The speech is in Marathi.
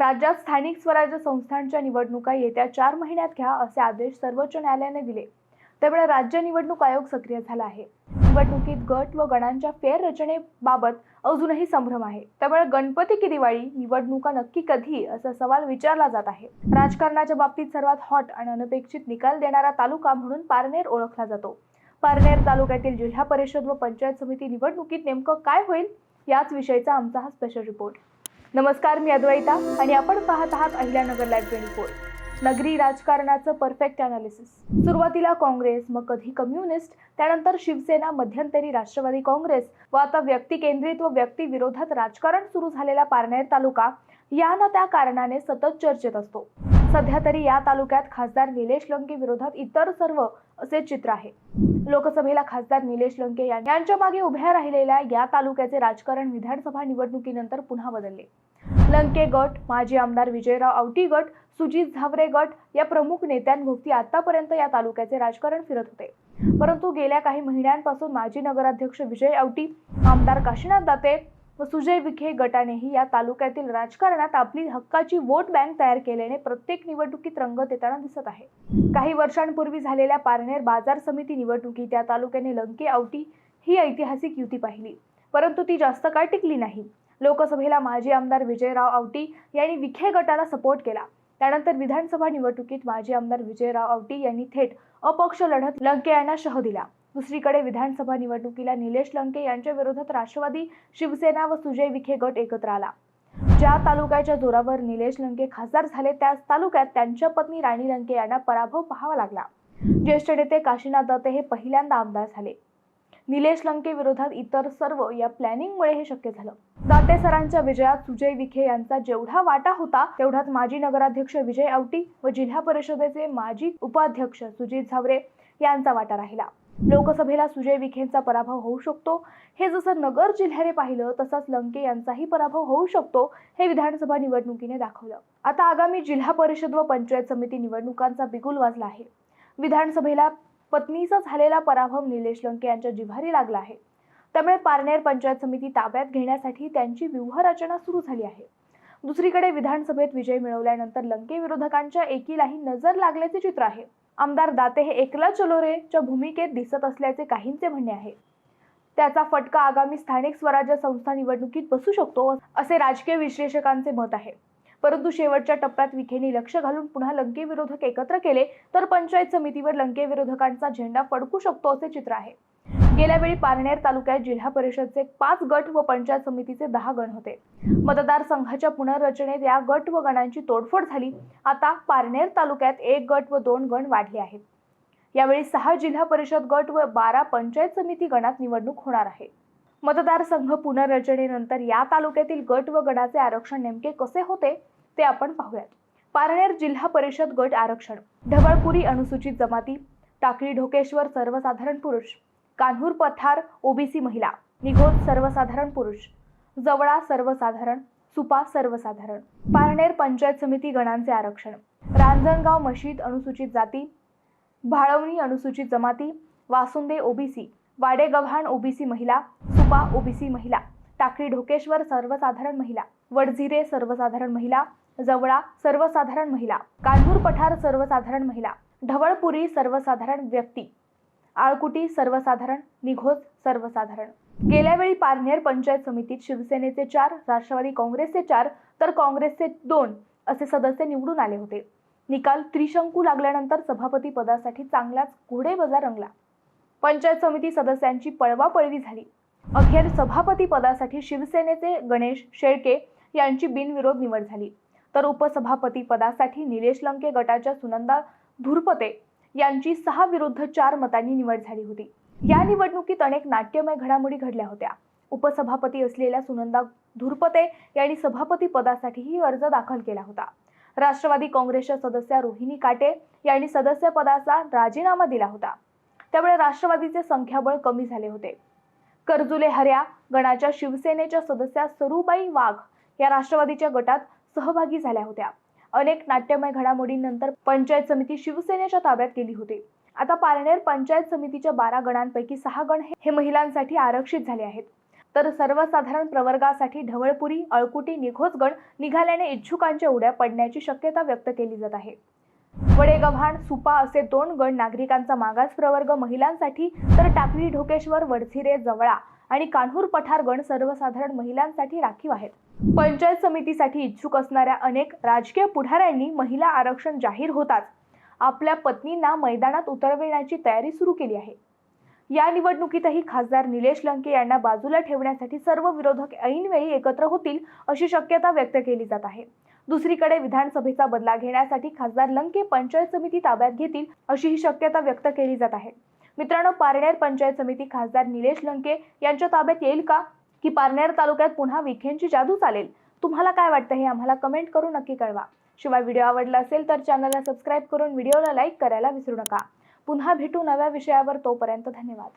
राज्यात स्थानिक स्वराज्य संस्थांच्या निवडणुका येत्या चार महिन्यात घ्या असे आदेश सर्वोच्च न्यायालयाने दिले. त्यामुळे राज्य निवडणूक आयोग सक्रिय झाला आहे. निवडणुकीत गट व गणांच्या फेर रचनेबाबत अजूनही संभ्रम आहे. त्यामुळे गणपती की दिवाळी निवडणुका नक्की कधी असा सवाल विचारला जात आहे. राजकारणाच्या बाबतीत सर्वात हॉट आणि अनपेक्षित निकाल देणारा तालुका म्हणून पारनेर ओळखला जातो. पारनेर तालुक्यातील जिल्हा परिषद व पंचायत समिती निवडणुकीत नेमकं काय होईल याच विषयीचा आमचा हा स्पेशल रिपोर्ट नमस्कार मी अद्वैता आणि आपण पाहत आहात अहिल्यानगर लाईव्ह ट्वेंटी फोर नगरी राजकारणाचं परफेक्ट अनालिसिस सुरुवातीला काँग्रेस मग कधी कम्युनिस्ट त्यानंतर शिवसेना मध्यंतरी राष्ट्रवादी काँग्रेस व आता व्यक्ती केंद्रित व व्यक्ती विरोधात राजकारण सुरू झालेला पारनेर तालुका या ना त्या कारणाने सतत चर्चेत असतो. सध्या तरी या तालुक्यात खासदार निलेश लंके विरोधात इतर सर्व असे चित्र आहे. लोकसभेला खासदार निलेश लंके यांच्या मागे उभ्या राहिलेल्या या तालुक्याचे राजकारण विधानसभा निवडणुकीनंतर पुन्हा बदलले. लंके गट माजी आमदार विजयराव आवटी गट सुजित झावरे गट या प्रमुख नेत्यांभोवती आतापर्यंत या तालुक्याचे राजकारण फिरत होते. परंतु गेल्या काही महिन्यांपासून माजी नगराध्यक्ष विजय आवटी आमदार काशीनाथ दाते व सुजय विखे गटानेही या तालुक्यातील राजकारणात आपली हक्काची वोट बँक तयार केल्याने प्रत्येक निवडणुकीत रंगत येताना दिसत आहे. काही वर्षांपूर्वी झालेल्या पारनेर बाजार समिती निवडणुकीत त्या तालुक्याने लंके आवटी ही ऐतिहासिक युती पाहिली. परंतु ती जास्त काळ टिकली नाही. लोकसभेला माजी आमदार विजयराव आवटी यांनी विखे गटाला सपोर्ट केला. त्यानंतर विधानसभा निवडणुकीत माजी आमदार विजयराव आवटी यांनी थेट अपक्ष लढत लंके यांना शह दिला. दुसरीकडे विधानसभा निवडणुकीला निलेश लंके यांच्या विरोधात राष्ट्रवादी शिवसेना व सुजय विखे गट एकत्र आला. ज्या तालुक्याच्या जोरावर निलेश लंके खासदार झाले त्याच तालुक्यात त्यांच्या पत्नी राणी लंके यांना पराभव पाहावा लागला. ज्येष्ठ नेते काशीनाथ दत्ते हे पहिल्यांदा आमदार झाले. निलेश लंके विरोधात इतर सर्व या प्लॅनिंगमुळे हे शक्य झालं. दाते सरांच्या विजयात सुजय विखे यांचा जेवढा वाटा होता तेवढाच माजी नगराध्यक्ष विजय आवटी व जिल्हा परिषदेचे माजी उपाध्यक्ष सुजित झावरे यांचा वाटा राहिला. लोकसभेला सुजय विखेंचा पराभव होऊ शकतो. हे जसं नगर जिल्ह्याने पाहिलं तसाच लंके यांचाही पराभव होऊ शकतो हे विधानसभा निवडणुकीने दाखवलं. आता आगामी जिल्हा परिषद व पंचायत समिती निवडणुकांचा बिगुल वाजला आहे. विधानसभेला पत्नीचा झालेला पराभव निलेश लंके यांच्या जिव्हारी लागला आहे. त्यामुळे पारनेर पंचायत समिती ताब्यात घेण्यासाठी त्यांची व्यूहरचना सुरू झाली आहे. दुसरीकडे विधानसभेत विजय मिळवल्यानंतर लंके विरोधकांच्या एकीलाही नजर लागल्याचे चित्र आहे. आमदार दाते हे एकला चलो रेच्या भूमिकेत दिसत असल्याचे काहींचे म्हणणे आहे. त्याचा फटका आगामी स्थानिक स्वराज्य संस्था निवडणुकीत बसू शकतो असे राजकीय विश्लेषकांचे मत आहे. परंतु शेवटच्या टप्प्यात विखेने लक्ष घालून पुन्हा लंके विरोधक एकत्र केले तर पंचायत समितीवर लंके विरोधकांचा झेंडा फडकू शकतो असे चित्र आहे. गेल्या वेळी पारनेर तालुक्यात जिल्हा परिषदचे पाच गट व पंचायत समितीचे दहा गण होते. मतदारसंघाच्या पुनर्रचनेत या गट व गणांची तोडफोड झाली. आता पारनेर तालुक्यात एक गट व दोन गण वाढले आहेत. यावेळी सहा जिल्हा परिषद गट व बारा पंचायत समिती गणात निवडणूक होणार आहे. मतदारसंघ पुनर्रचनेनंतर या तालुक्यातील गट व गणाचे आरक्षण नेमके कसे होते ते आपण पाहूयात. पारनेर जिल्हा परिषद गट आरक्षण. ढवळपुरी अनुसूचित जमाती. टाकळी ढोकेश्वर सर्वसाधारण पुरुष. कान्हूर पठार ओबीसी महिला. निघोत सर्वसाधारण पुरुष. जवळा सर्वसाधारण सुपा सर्वसाधारण. पारनेर पंचायत समिती गणांचे आरक्षण. रांजणगाव मशीद अनुसूचित जाती. भाळवणी अनुसूचित जमाती. वासुंदे ओबीसी. वाडेगव्हाण ओबीसी महिला. सुपा ओबीसी महिला. टाकळी ढोकेश्वर सर्वसाधारण महिला. वडझिरे सर्वसाधारण महिला. जवळा सर्वसाधारण महिला. कान्हूर पठार सर्वसाधारण महिला. ढवळपुरी सर्वसाधारण व्यक्ती. आळकुटी सर्वसाधारण निघोज सर्वसाधारण. गेल्या वेळी पारनेर पंचायत समितीत शिवसेनेचे चार राष्ट्रवादी काँग्रेसचे चार तर काँग्रेसचे दोन असे सदस्य निवडून आले होते. निकाल त्रिशंकू लागल्यानंतर सभापती पदासाठी चांगलाच घोडेबजा रंगला. पंचायत समिती सदस्यांची पळवापळवी झाली. अखेर सभापती पदासाठी शिवसेनेचे गणेश शेळके यांची बिनविरोध निवड झाली. तर उपसभापती पदासाठी निलेश लंके गटाच्या सुनंदा धुरपते यांची सहा विरुद्ध चार मतांनी निवड झाली होती. या निवडणुकीत अनेक नाट्यमय घडामोडी घडल्या होत्या. उपसभापती असलेल्या सुनंदा धुरपते यांनी सभापती पदासाठीही अर्ज दाखल केला होता. राष्ट्रवादी काँग्रेसच्या सदस्या रोहिणी काटे यांनी सदस्य पदाचा राजीनामा दिला होता. त्यामुळे राष्ट्रवादीचे संख्याबळ कमी झाले होते. कर्जुले हऱ्या गणाच्या शिवसेनेच्या सदस्या सरुबाई वाघ या राष्ट्रवादीच्या गटात सहभागी झाल्या होत्या. अनेक नाट्यमय घडामोडींनंतर पंचायत समिती शिवसेनेच्या ताब्यात गेली होती. आता पारनेर पंचायत समितीच्या बारा गणांपैकी सहा गण हे महिलांसाठी आरक्षित झाले आहेत. तर सर्वसाधारण प्रवर्गासाठी ढवळपुरी अळकुटी निघोजगण निघाल्याने इच्छुकांच्या उड्या पडण्याची शक्यता व्यक्त केली जात आहे. वडेगव्हाण सुपा असे दोन गण नागरिकांचा मागास प्रवर्ग महिलांसाठी तर टाकळी ढोकेश्वर वडझिरे जवळा आणि कान्हूर पठारगण सर्वसाधारण महिलांसाठी राखीव आहेत. पंचायत समितीसाठी इच्छुक असणाऱ्या अनेक राजकीय पुढाऱ्यांनी महिला आरक्षण जाहीर होताच. आपल्या पत्नींना मैदानात उतरविण्याची तयारी सुरू केली आहे. या निवडणुकीतही खासदार निलेश लंके यांना बाजूला ठेवण्यासाठी सर्व विरोधक ऐनवेळी एकत्र होतील अशी शक्यता व्यक्त केली जात आहे. दुसरीकडे विधानसभेचा बदला घेण्यासाठी खासदार लंके पंचायत समिती ताब्यात घेतील अशी ही शक्यता व्यक्त केली जात आहे. मित्रांनो पारनेर पंचायत समिती खासदार निलेश लंके यांच्या ताब्यात येईल का? की पारनेर तालुक्यात पुन्हा विखेंची जादू चालेल? तुम्हाला काय वाटतं हे आम्हाला कमेंट करून नक्की कळवा. शिवाय व्हिडिओ आवडला असेल तर चॅनलला सबस्क्राईब करून व्हिडिओला लाईक करायला विसरू नका. पुन्हा भेटू नव्या विषयावर तोपर्यंत धन्यवाद.